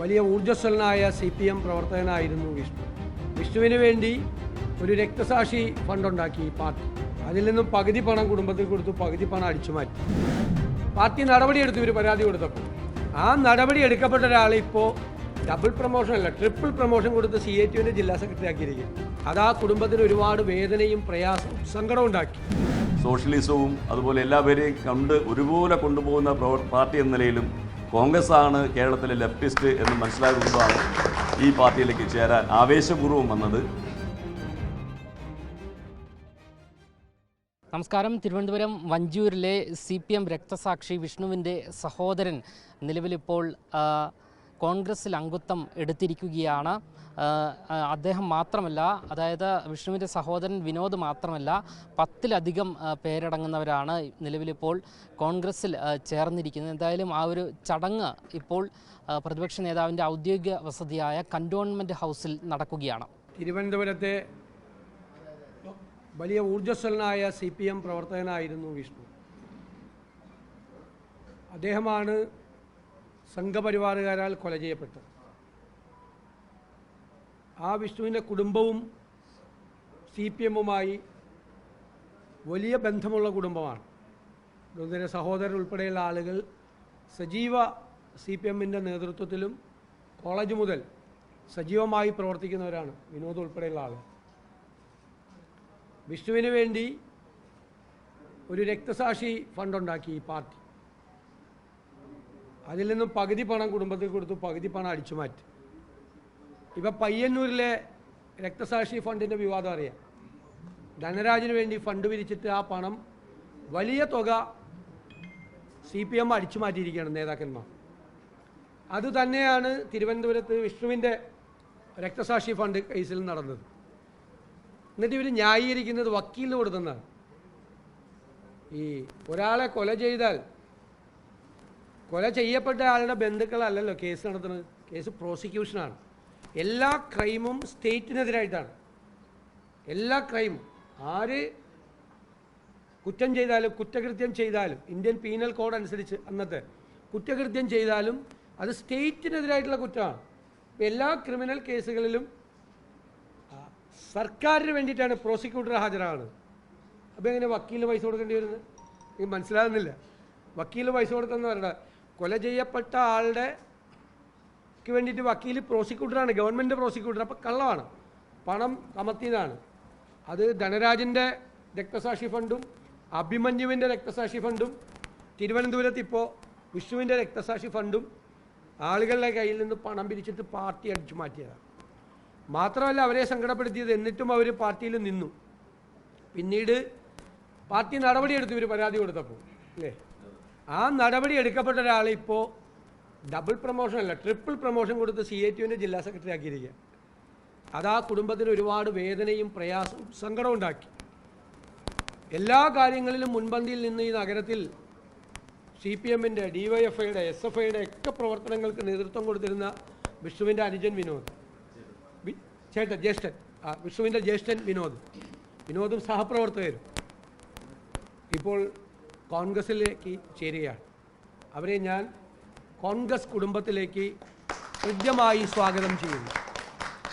വലിയ ഊർജസ്വലനായ C P M പ്രവർത്തകനായിരുന്നു വിഷ്ണു. വിഷ്ണുവിന് വേണ്ടി ഒരു രക്തസാക്ഷി ഫണ്ടുണ്ടാക്കി പാർട്ടി. അതിൽ നിന്നും പകുതി പണം കുടുംബത്തിൽ കൊടുത്തു പകുതി പണം അടിച്ചു മാറ്റി. പാർട്ടി നടപടിയെടുത്തു ഇവർ പരാതി കൊടുത്തപ്പോൾ ആ നടപടി എടുക്കപ്പെട്ട ഒരാൾ ഇപ്പോൾ ഡബിൾ പ്രൊമോഷൻ അല്ല ട്രിപ്പിൾ പ്രൊമോഷൻ കൊടുത്ത് സി എ ടിയുടെ ജില്ലാ സെക്രട്ടറി ആക്കിയിരിക്കും അത് ആ കുടുംബത്തിന് ഒരുപാട് വേദനയും പ്രയാസവും സങ്കടവും ഉണ്ടാക്കി. സോഷ്യലിസവും അതുപോലെ എല്ലാവരെയും കണ്ട് ഒരുപോലെ കൊണ്ടുപോകുന്ന പാർട്ടി എന്ന നിലയിലും കോൺഗ്രസ് ആണ് കേരളത്തിലെ ലെഫ്റ്റിസ്റ്റ് എന്ന് മനസ്സിലാക്കുമ്പോഴാണ് ഈ പാർട്ടിയിലേക്ക് ചേരാൻ ആവേശപൂർവം വന്നത്. നമസ്കാരം. തിരുവനന്തപുരം വഞ്ചൂരിലെ സി പി എം രക്തസാക്ഷി വിഷ്ണുവിന്റെ സഹോദരൻ നിലവിലിപ്പോൾ കോൺഗ്രസിൽ അംഗത്വം എടുത്തിരിക്കുകയാണ്. അദ്ദേഹം മാത്രമല്ല അതായത് വിഷ്ണുവിന്റെ സഹോദരൻ വിനോദ് മാത്രമല്ല പത്തിലധികം പേരടങ്ങുന്നവരാണ് നിലവിലിപ്പോൾ കോൺഗ്രസിൽ ചേർന്നിരിക്കുന്നത്. എന്തായാലും ആ ഒരു ചടങ്ങ് ഇപ്പോൾ പ്രതിപക്ഷ നേതാവിന്റെ ഔദ്യോഗിക വസതിയായ കന്റോൺമെന്റ് ഹൗസിൽ നടക്കുകയാണ്. തിരുവനന്തപുരത്തെ വലിയ ഊർജസ്വലനായ സി പി എം പ്രവർത്തകനായിരുന്നു വിഷ്ണു. അദ്ദേഹമാണ് സംഘപരിവാറുകാരാൽ കൊല ചെയ്യപ്പെട്ടു. ആ വിഷ്ണുവിന്റെ കുടുംബവും സി പി എമ്മുമായി വലിയ ബന്ധമുള്ള കുടുംബമാണ്. വിനോദിന്റെ സഹോദരൻ ഉൾപ്പെടെയുള്ള ആളുകൾ സജീവ സി പി എമ്മിന്റെ നേതൃത്വത്തിലും കോളേജ് മുതൽ സജീവമായി പ്രവർത്തിക്കുന്നവരാണ് വിനോദ് ഉൾപ്പെടെയുള്ള ആളുകൾ. വിഷ്ണുവിന് വേണ്ടി ഒരു രക്തസാക്ഷി ഫണ്ടുണ്ടാക്കി ഈ പാർട്ടി. അതിൽ നിന്നും പകുതി പണം കുടുംബത്തിൽ കൊടുത്തു പകുതി പണം അടിച്ചു മാറ്റി. ഇപ്പം പയ്യന്നൂരിലെ രക്തസാക്ഷി ഫണ്ടിന്റെ വിവാദം അറിയാം. ധനരാജിന് വേണ്ടി ഫണ്ട് പിരിച്ചിട്ട് ആ പണം വലിയ തുക സി പി എം അടിച്ചു മാറ്റിയിരിക്കുകയാണ് നേതാക്കന്മാർ. അത് തന്നെയാണ് തിരുവനന്തപുരത്ത് വിഷ്ണുവിന്റെ രക്തസാക്ഷി ഫണ്ട് കേസിൽ നടന്നത്. എന്നിട്ട് ഇവർ ന്യായീകരിക്കുന്നത് വക്കീലിന് കൊടുത്തെന്നാണ് ഈ ഒരാളെ കൊല ചെയ്താൽ കൊല ചെയ്യപ്പെട്ട ആളുടെ ബന്ധുക്കളല്ലല്ലോ കേസ് നടത്തുന്നത്. കേസ് പ്രോസിക്യൂഷനാണ്. എല്ലാ ക്രൈമും സ്റ്റേറ്റിനെതിരായിട്ടാണ്. എല്ലാ ക്രൈമും. ആര് കുറ്റം ചെയ്താലും കുറ്റകൃത്യം ചെയ്താലും ഇന്ത്യൻ പീനൽ കോഡ് അനുസരിച്ച് അന്നത്തെ കുറ്റകൃത്യം ചെയ്താലും അത് സ്റ്റേറ്റിനെതിരായിട്ടുള്ള കുറ്റമാണ്. എല്ലാ ക്രിമിനൽ കേസുകളിലും സർക്കാരിന് വേണ്ടിയിട്ടാണ് പ്രോസിക്യൂട്ടർ ഹാജരാകുന്നത് അപ്പോൾ എങ്ങനെ വക്കീലിന് പൈസ കൊടുക്കേണ്ടി വരുന്നത്? എനിക്ക് മനസ്സിലാകുന്നില്ല. വക്കീൽ പൈസ പറയണ്ട. കൊല ചെയ്യപ്പെട്ട ആളുടെ വേണ്ടിയിട്ട് വക്കീൽ പ്രോസിക്യൂട്ടറാണ് ഗവൺമെന്റ് പ്രോസിക്യൂട്ടർ അപ്പോൾ കള്ളമാണ്. പണം കമത്തിനാണ്. അത് ധനരാജിന്റെ രക്തസാക്ഷി ഫണ്ടും അഭിമന്യുവിന്റെ രക്തസാക്ഷി ഫണ്ടും തിരുവനന്തപുരത്ത് ഇപ്പോൾ വിഷ്ണുവിന്റെ രക്തസാക്ഷി ഫണ്ടും ആളുകളുടെ കയ്യിൽ നിന്ന് പണം പിരിച്ചിട്ട് പാർട്ടി അടിച്ചു മാറ്റിയതാണ്. മാത്രമല്ല അവരെ സങ്കടപ്പെടുത്തിയത് എന്നിട്ടും അവർ പാർട്ടിയിൽ നിന്നു. പിന്നീട് പാർട്ടി നടപടിയെടുത്തു ഇവർ പരാതി കൊടുത്തപ്പോൾ അല്ലേ? ആ നടപടി എടുക്കപ്പെട്ട ഒരാളെ ഇപ്പോൾ ഡബിൾ പ്രൊമോഷൻ അല്ല ട്രിപ്പിൾ പ്രൊമോഷൻ കൊടുത്ത് സി എ ടിയുവിന്റെ ജില്ലാ സെക്രട്ടറി ആക്കിയിരിക്കുക അത് ആ കുടുംബത്തിന് ഒരുപാട് വേദനയും പ്രയാസവും സങ്കടവും ഉണ്ടാക്കി. എല്ലാ കാര്യങ്ങളിലും മുൻപന്തിയിൽ നിന്ന് ഈ നഗരത്തിൽ സി പി എമ്മിന്റെ ഡി വൈ എഫ് ഐയുടെ എസ് എഫ് ഐയുടെ ഒക്കെ പ്രവർത്തനങ്ങൾക്ക് നേതൃത്വം കൊടുത്തിരുന്ന വിഷ്ണുവിന്റെ അനുജൻ വിനോദ്. ചേട്ടൻ ജ്യേഷ്ഠൻ. ആ വിഷ്ണുവിന്റെ ജ്യേഷ്ഠൻ വിനോദ്. വിനോദും സഹപ്രവർത്തകരും. ഇപ്പോൾ കോൺഗ്രസിലേക്ക് ചേരുകയാണ്. അവരെ ഞാൻ കോൺഗ്രസ് കുടുംബത്തിലേക്ക് ഹൃദ്യമായി സ്വാഗതം ചെയ്യുന്നു.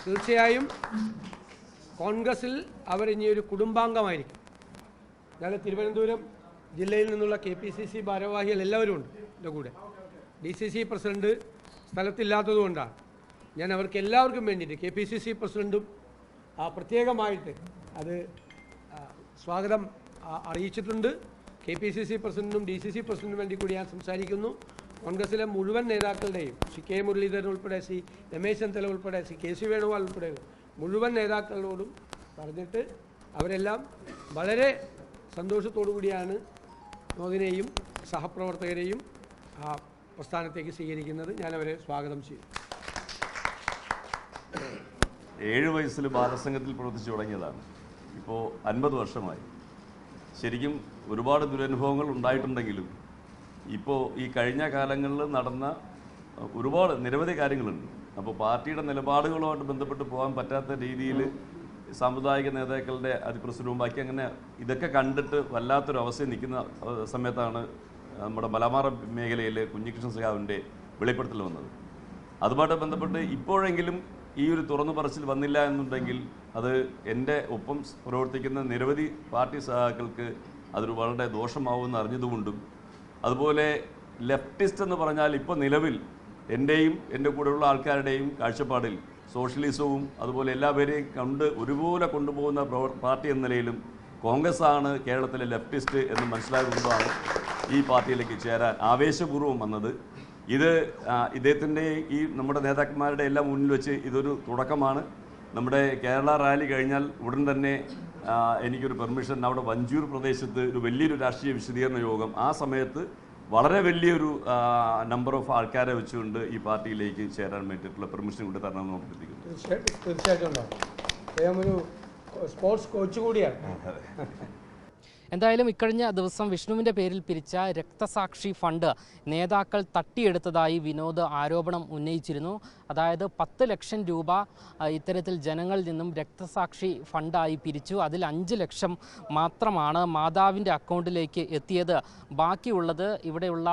തീർച്ചയായും കോൺഗ്രസിൽ അവർ ഇനി ഒരു കുടുംബാംഗമായിരിക്കും. ഞാൻ തിരുവനന്തപുരം ജില്ലയിൽ നിന്നുള്ള കെ പി സി സി ഭാരവാഹികൾ എല്ലാവരും ഉണ്ട് എന്റെ കൂടെ. ഡി സി സി പ്രസിഡന്റ് സ്ഥലത്തില്ലാത്തതുകൊണ്ടാണ് ഞാൻ അവർക്ക് എല്ലാവർക്കും വേണ്ടിയിട്ട് കെ പി സി സി പ്രസിഡന്റും പ്രത്യേകമായിട്ട് അത് സ്വാഗതം അറിയിച്ചിട്ടുണ്ട്. കെ പി സി സി പ്രസിഡന്റിനും ഡി സി സി പ്രസിഡന്റിനും വേണ്ടി കൂടി ഞാൻ സംസാരിക്കുന്നു. കോൺഗ്രസിലെ മുഴുവൻ നേതാക്കളുടെയും സി കെ മുരളീധരൻ ഉൾപ്പെടെ സി രമേശ് ചെന്നിത്തല ഉൾപ്പെടെ സി കെ സി വേണുഗോപാൽ ഉൾപ്പെടെ മുഴുവൻ നേതാക്കളോടും പറഞ്ഞിട്ട് അവരെല്ലാം വളരെ സന്തോഷത്തോടു കൂടിയാണ് നോദിനെയും സഹപ്രവർത്തകരെയും ആ പ്രസ്ഥാനത്തേക്ക് സ്വീകരിക്കുന്നത്. ഞാൻ അവരെ സ്വാഗതം ചെയ്യും. ഏഴ് വയസ്സിൽ ബാലസംഘത്തിൽ പ്രവർത്തിച്ചു തുടങ്ങിയതാണ്. ഇപ്പോൾ അൻപത് വർഷമായി. ശരിക്കും ഒരുപാട് ദുരനുഭവങ്ങൾ ഉണ്ടായിട്ടുണ്ടെങ്കിലും ഇപ്പോൾ ഈ കഴിഞ്ഞ കാലങ്ങളിൽ നടന്ന ഒരുപാട് നിരവധി കാര്യങ്ങളുണ്ട്. അപ്പോൾ പാർട്ടിയുടെ നിലപാടുകളുമായിട്ട് ബന്ധപ്പെട്ട് പോകാൻ പറ്റാത്ത രീതിയിൽ സാമുദായിക നേതാക്കളുടെ അതിപ്രസരവും ബാക്കി അങ്ങനെ ഇതൊക്കെ കണ്ടിട്ട് വല്ലാത്തൊരു അവസ്ഥയിൽ നിൽക്കുന്ന സമയത്താണ് നമ്മുടെ മലബാർ മേഖലയിലെ കുഞ്ഞികൃഷ്ണ സഖാവിന്റെ വെളിപ്പെടുത്തൽ വന്നത്. അതുമായിട്ട് ബന്ധപ്പെട്ട് ഇപ്പോഴെങ്കിലും ഈ ഒരു തുറന്നു പറച്ചിൽ വന്നില്ല എന്നുണ്ടെങ്കിൽ അത് എന്റെ ഒപ്പം പ്രവർത്തിക്കുന്ന നിരവധി പാർട്ടി സഹാക്കൾക്ക് അതൊരു വളരെ ദോഷമാവുമെന്ന് അറിഞ്ഞതുകൊണ്ടും അതുപോലെ ലെഫ്റ്റിസ്റ്റ് എന്ന് പറഞ്ഞാൽ ഇപ്പോൾ നിലവിൽ എന്റെയും എന്റെ കൂടെയുള്ള ആൾക്കാരുടെയും കാഴ്ചപ്പാടിൽ സോഷ്യലിസവും അതുപോലെ എല്ലാവരെയും കണ്ട് ഒരുപോലെ കൊണ്ടുപോകുന്ന പാർട്ടി എന്ന നിലയിലും കോൺഗ്രസ് ആണ് കേരളത്തിലെ ലെഫ്റ്റിസ്റ്റ് എന്ന് മനസ്സിലാക്കുമ്പോഴാണ് ഈ പാർട്ടിയിലേക്ക് ചേരാൻ ആവേശപൂർവം വന്നത്. ഇത് ഇദ്ദേഹത്തിന്റെ ഈ നമ്മുടെ നേതാക്കന്മാരുടെ എല്ലാം മുന്നിൽ വെച്ച് ഇതൊരു തുടക്കമാണ്. നമ്മുടെ കേരള റാലി കഴിഞ്ഞാൽ ഉടൻ തന്നെ എനിക്കൊരു പെർമിഷൻ. അവിടെ വഞ്ചൂർ പ്രദേശത്ത് ഒരു വലിയൊരു രാഷ്ട്രീയ വിശദീകരണ യോഗം. ആ സമയത്ത് വളരെ വലിയൊരു നമ്പർ ഓഫ് ആൾക്കാരെ വെച്ചുകൊണ്ട് ഈ പാർട്ടിയിലേക്ക് ചേരാൻ വേണ്ടിയിട്ടുള്ള പെർമിഷൻ കൊണ്ട് തരണമെന്ന് അഭ്യർത്ഥിക്കുന്നു. തീർച്ചയായിട്ടും ഒരു സ്പോർട്സ് കോച്ച് കൂടിയാണ്. എന്തായാലും ഇക്കഴിഞ്ഞ ദിവസം വിഷ്ണുവിന്റെ പേരിൽ പിരിച്ച രക്തസാക്ഷി ഫണ്ട് നേതാക്കൾ തട്ടിയെടുത്തതായി വിനോദ് ആരോപണം ഉന്നയിച്ചിരുന്നു. അതായത് പത്ത് ലക്ഷം രൂപ ഇത്തരത്തിൽ ജനങ്ങളിൽ നിന്നും രക്തസാക്ഷി ഫണ്ടായി പിരിച്ചു. അതിൽ അഞ്ച് ലക്ഷം മാത്രമാണ് മാതാവിന്റെ അക്കൗണ്ടിലേക്ക് എത്തിയത്. ബാക്കിയുള്ളത് ഇവിടെയുള്ള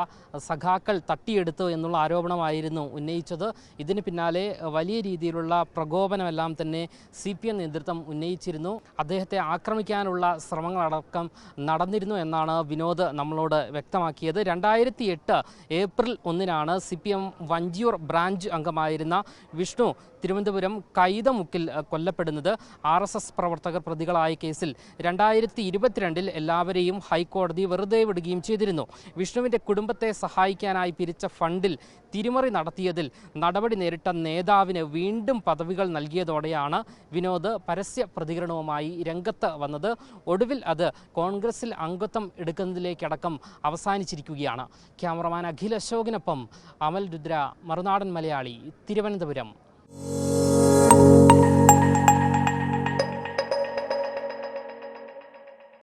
സഖാക്കൾ തട്ടിയെടുത്തു എന്നുള്ള ആരോപണമായിരുന്നു ഉന്നയിച്ചത്. ഇതിന് പിന്നാലെ വലിയ രീതിയിലുള്ള പ്രകോപനമെല്ലാം തന്നെ സി പി എം നേതൃത്വം ഉന്നയിച്ചിരുന്നു. അദ്ദേഹത്തെ ആക്രമിക്കാനുള്ള ശ്രമങ്ങളടക്കം നടന്നിരുന്നു എന്നാണ് വിനോദ് നമ്മളോട് വ്യക്തമാക്കിയത്. രണ്ടായിരത്തി എട്ട് ഏപ്രിൽ ഒന്നിനാണ് C P M Vanchiyoor branch അംഗമായിരുന്ന വിഷ്ണു തിരുവനന്തപുരം കൈതമുക്കിൽ കൊല്ലപ്പെടുന്നത്. ആർ എസ് എസ് പ്രവർത്തകർ പ്രതികളായ കേസിൽ രണ്ടായിരത്തി ഇരുപത്തിരണ്ടിൽ എല്ലാവരെയും ഹൈക്കോടതി വെറുതെ വിടുകയും ചെയ്തിരുന്നു. വിഷ്ണുവിന്റെ കുടുംബത്തെ സഹായിക്കാനായി പിരിച്ച ഫണ്ടിൽ തിരിമറി നടത്തിയതിൽ നടപടി നേരിട്ട നേതാവിന് വീണ്ടും പദവികൾ നൽകിയതോടെയാണ് വിനോദ് പരസ്യ പ്രതികരണവുമായി രംഗത്ത് വന്നത്. ഒടുവിൽ അത് കോൺഗ്രസിൽ അംഗത്വം എടുക്കുന്നതിലേക്കടക്കം അവസാനിച്ചിരിക്കുകയാണ്. ക്യാമറമാൻ അഖിൽ അശോകിനൊപ്പം അമൽ രുദ്ര മറുനാടൻ മലയാളി തിരുവനന്തപുരം.